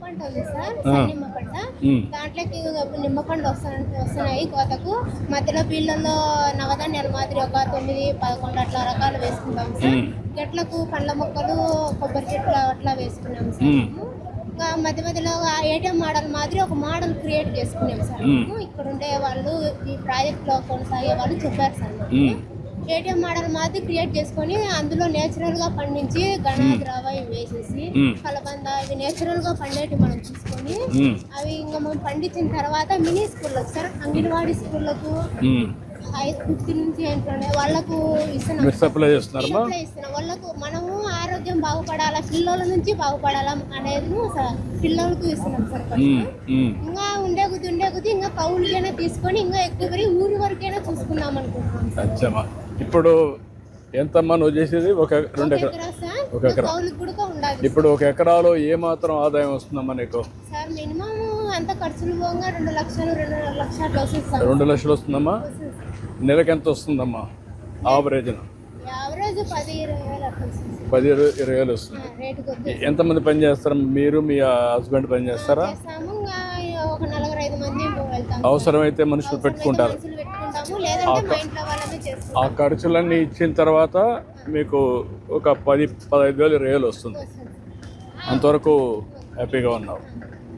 పంట ఉంది సార్ ఆ. నిమ్మ పంట ఉమ్. దాంట్లోకి ఇప్పుడు నిమ్మ పండు వస్తాయి వస్తున్నాయి కోతకు మధ్యలో పిల్లల్లో నవధాన్యాల మాదిరి ఒక తొమ్మిది పదకొండు అట్లా రకాలు వేసుకుంటాం సార్ ఉమ్. చెట్లకు పండ్ల మొక్కలు కొబ్బరి చెట్లు అట్లా వేసుకున్నాం సార్ మధ్య మధ్యలో ఏటీఎం మోడల్ మాదిరి ఒక మోడల్ క్రియేట్ చేసుకున్నాం సార్. ఇక్కడ ఉండే వాళ్ళు ఈ ప్రాజెక్ట్లో కొనసాగే వాళ్ళు చెప్పారు సార్ ఏటీఎం మోడల్ మాదిరి క్రియేట్ చేసుకొని అందులో నేచురల్గా పండించి గణాద్రవ ఇవి వేసేసి. కలబంద ఇవి నేచురల్గా పండేటి మనం తీసుకొని ఉమ్. అవి ఇంకా మనం పండించిన తర్వాత మినీ స్కూళ్ళకు సార్ అంగన్వాడీ స్కూళ్ళకు ఫిఫ్త్ నుంచి ఏంటంటే వాళ్ళకు ఇస్తున్నాం. సప్లై చేస్తున్నారమ్మా? సప్లై ఇస్తున్నాం. వాళ్ళకు మనము ఆరోగ్యం బాగుపడాలా పిల్లల నుంచి బాగుపడాలా అనేది పిల్లలకు ఇస్తున్నాం సార్. ఇంకా ఉండే కొద్ది ఉండే కొద్ది ఇంకా కౌలుకైనా తీసుకొని ఇంకా ఎక్కువ ఊరి వరకైనా చూసుకుందాం అనుకుంటున్నాం ఇప్పుడు ఎంతమ్మా నువ్వు చేసేది? ఒక రెండు ఎకరా ఒక ఎకరా. ఇప్పుడు ఒక ఎకరాలో ఏ మాత్రం ఆదాయం వస్తుందమ్మా నీకు? రెండు లక్షలు వస్తుందమ్మా. నెలకు ఎంత వస్తుందమ్మా? ఆవరేజ్న యావరేజ్ పది ఇరవై ఇరవై వేలు వస్తుంది. ఎంతమంది పని చేస్తారు? మీరు మీ హస్బెండ్ పని చేస్తారా? అవసరమైతే మనుషులు పెట్టుకుంటారు. ఆ ఖర్చులన్నీ ఇచ్చిన తర్వాత మీకు ఒక పది పదహైదు వేలు రేలు వస్తుంది. అంతవరకు హ్యాపీగా ఉన్నావు.